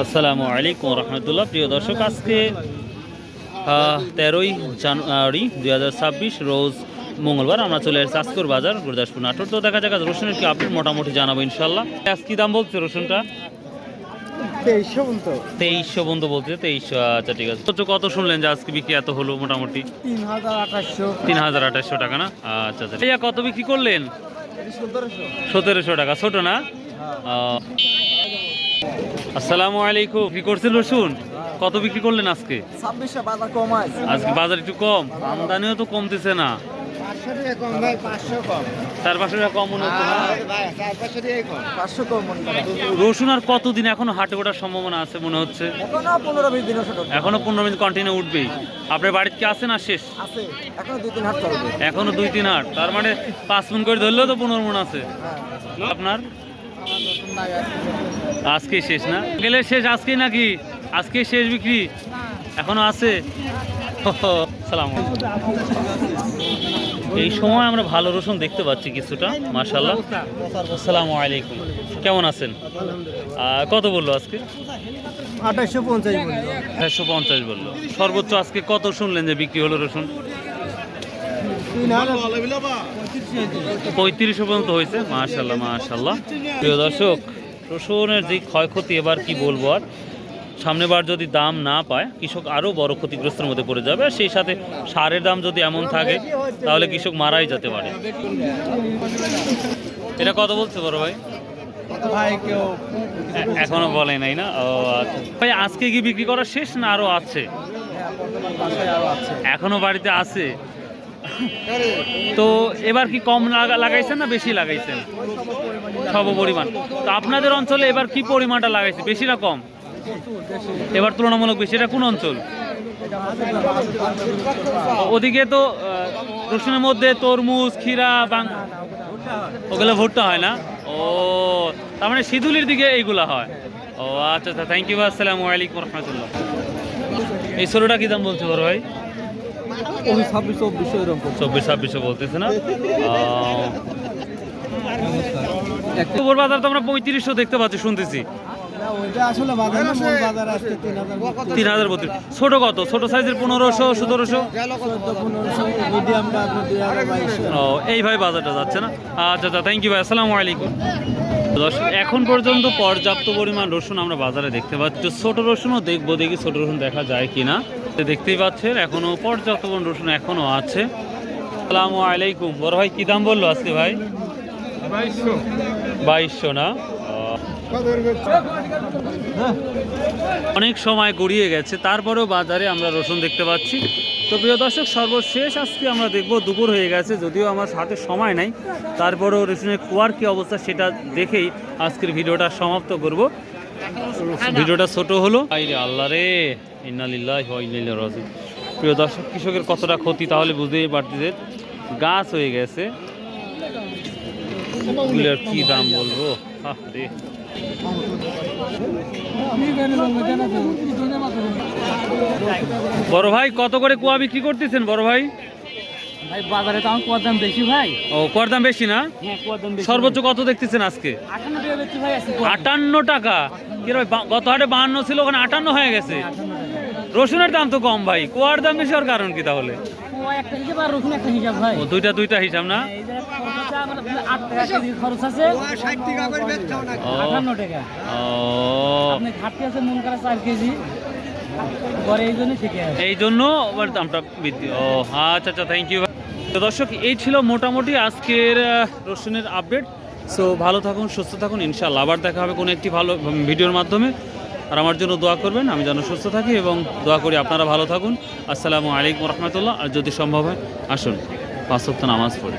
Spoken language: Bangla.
আসসালামু আলাইকুম রহমতুল্লাহ। প্রিয় দর্শক আজকে তেরোই জানুয়ারি দুই হাজার ছাব্বিশ রোজ মঙ্গলবার আমরা চলে এসেছি আজকর বাজার গুরদাসপুর নাটোর। তো দেখা যাক রসুনের কি আপডেট মোটামুটি জানাব ইনশাল্লাহ আজ কি দাম বলছে রসুনটা? তেইশশো পর্যন্ত তেইশশো বন্ধু বলছে তেইশশো আচ্ছা ঠিক আছে। কত শুনলেন যে আজকে বিক্রি এত হলো মোটামুটি? তিন হাজার আঠাশশো। টাকা না? আচ্ছা আচ্ছা। কত বিক্রি করলেন? সতেরোশো। টাকা ছোট না? আহ, আসসালামু আলাইকুম। কি করছেন রসুন? কত বিক্রি করলেন আজকে? আজকে বাজার একটু কম? আমদানিও তো কমতেছে না। কম চার পাঁচশো টাকা মনে হচ্ছে রসুন আর কতদিন এখনও হাটে ওঠার সম্ভাবনা আছে মনে হচ্ছে? এখনও পনেরো মিনিট কন্টিনিউ উঠবেই। আপনার বাড়িতে কি আছে না শেষ? আছে। এখনও দুই তিন হাট চলবে। এখনও দুই তিন হাট। তার মানে পাঁচ মিনিট করে ধরলেও তো পনেরো মন আছে। হ্যাঁ। আপনার? আজকে শেষ না? গেলে শেষ আজকেই নাকি? আজকে শেষ বিক্রি? এখনও আছে? সালাম এই সময় আমরা ভালো রসুন দেখতে পাচ্ছি কিছুটা মাশাল্লাহ আসসালামু আলাইকুম। কেমন আছেন? কত বলল আজকে? আঠাশশো পঞ্চাশ বলল। সর্বোচ্চ আজকে কত শুনলেন যে বিক্রি হলো রসুন? পঁয়ত্রিশশো পর্যন্ত হয়েছে মাশাল্লাহ মাশাল্লাহ প্রিয় দর্শক রসুনের যে ক্ষয়ক্ষতি এবার কি বলব আর? সামনেবার যদি দাম না পায় কৃষক আরও বড় ক্ষতিগ্রস্তের মধ্যে পড়ে যাবে। সেই সাথে সারের দাম যদি এমন থাকে তাহলে কৃষক মারাই যেতে পারে। এটা কত বলছে বড় ভাই? এখনও বলে নাই না? ও আচ্ছা। ভাই আজকে কি বিক্রি করা শেষ না আরও আছে? আছে। এখনও বাড়িতে আছে। তো এবার কি কম লাগা- লাগাইছেন না বেশি লাগাইছেন? সব পরিমাণ। তো আপনাদের অঞ্চলে এবার কি পরিমাণটা লাগাইছে? বেশি না কম? এবার তুলনামূলক বেশি। এটা কোন অঞ্চল? ওদিকে তো রসুনের মধ্যে তরমুজ, ক্ষীরা, বাং ওগুলো ভুট্টা হয় না? ও, তার মানে সিধুলির দিকে এইগুলা হয়। ও আচ্ছা আচ্ছা থ্যাংক ইউ আসসালামু আলাইকুম রহমতুল্লাহ। এই ষোলোটা কি দাম বলছে বড় ভাই? চব্বিশ ছাব্বিশশো বলতেছে না? গোবর বাজার তো আমরা পঁয়ত্রিশশো দেখতে পাচ্ছি শুনতেছি। তিন হাজার বত্রিশ। ছোট কত? ছোট সাইজের পনেরোশো সতেরোশো? ও এইভাবে বাজারটা যাচ্ছে না? আচ্ছা আচ্ছা থ্যাংক ইউ ভাই আসসালামু আলাইকুম। এখন পর্যন্ত পর্যাপ্ত পরিমাণ রসুন আমরা বাজারে দেখতে পাচ্ছি। ছোট রসুনও দেখব দেখি ছোট রসুন দেখা যায় কিনা। দেখতেই পাচ্ছেন, এখনও পর্যাপ্ত রসুন এখনও আছে। আসসালামু আলাইকুম। বড় ভাই, কি দাম বলল আজকে ভাই? বাইশশো না? অনেক সময় গড়িয়ে গেছে, তারপরেও বাজারে আমরা রসুন দেখতে পাচ্ছি। তো প্রিয় দর্শক, সর্বশেষ আজকে আমরা দেখব, দুপুর হয়ে গেছে, যদিও আমার হাতে সময় নাই। তারপরেও রসুনের কুয়ার কী অবস্থা সেটা দেখেই আজকের ভিডিওটা সমাপ্ত করব। ভিডিওটা ছোট হলো। আল্লাহ রে। ইন্নালিল্লাহ ইন্নালিল্লাহ রাজিউন। প্রিয় দর্শক কৃষকের কতটা ক্ষতি তাহলে বুঝতেই পারতেছে গাছ হয়ে গেছে। এগুলোর কি দাম বলব? রে বড় ভাই কত করে কুয়া বিক্রি করতেছেন বড় ভাই? ভাই বাজারে তো আমার কুয়ার দাম বেশি ভাই। ও কর দাম বেশি না? হ্যাঁ সর্বোচ্চ কত দেখতেছেন আজকে? আটান্ন টাকা বা- গত হাটে বাহান্ন ছিল ওখানে আটান্ন হয়ে গেছে। রসুনের দাম তো কম ভাই কুয়ার দাম বেশি হওয়ার কারণ কি তাহলে? কুয়া একটা হিসাব আর রসুন একটা হিসাব ভাই। ও দুইটা দুইটা হিসাব না? এই জন্য আবার দামটা বৃদ্ধি। ও আচ্ছা আচ্ছা থ্যাংক ইউ তো দর্শক এই ছিল মোটামুটি আজকের রসুনের আপডেট সো ভালো থাকুন সুস্থ থাকুন ইনশাল্লাহ আবার দেখা হবে কোনো একটি ভালো ভিডিওর মাধ্যমে। আর আমার জন্য দোয়া করবেন, আমি যেন সুস্থ থাকি এবং দোয়া করি আপনারা ভালো থাকুন। আসসালামু আলাইকুম রহমতুল্লাহ। আর যদি সম্ভব হয়, আসুন। পাঁচ সপ্তাহ নামাজ পড়ি।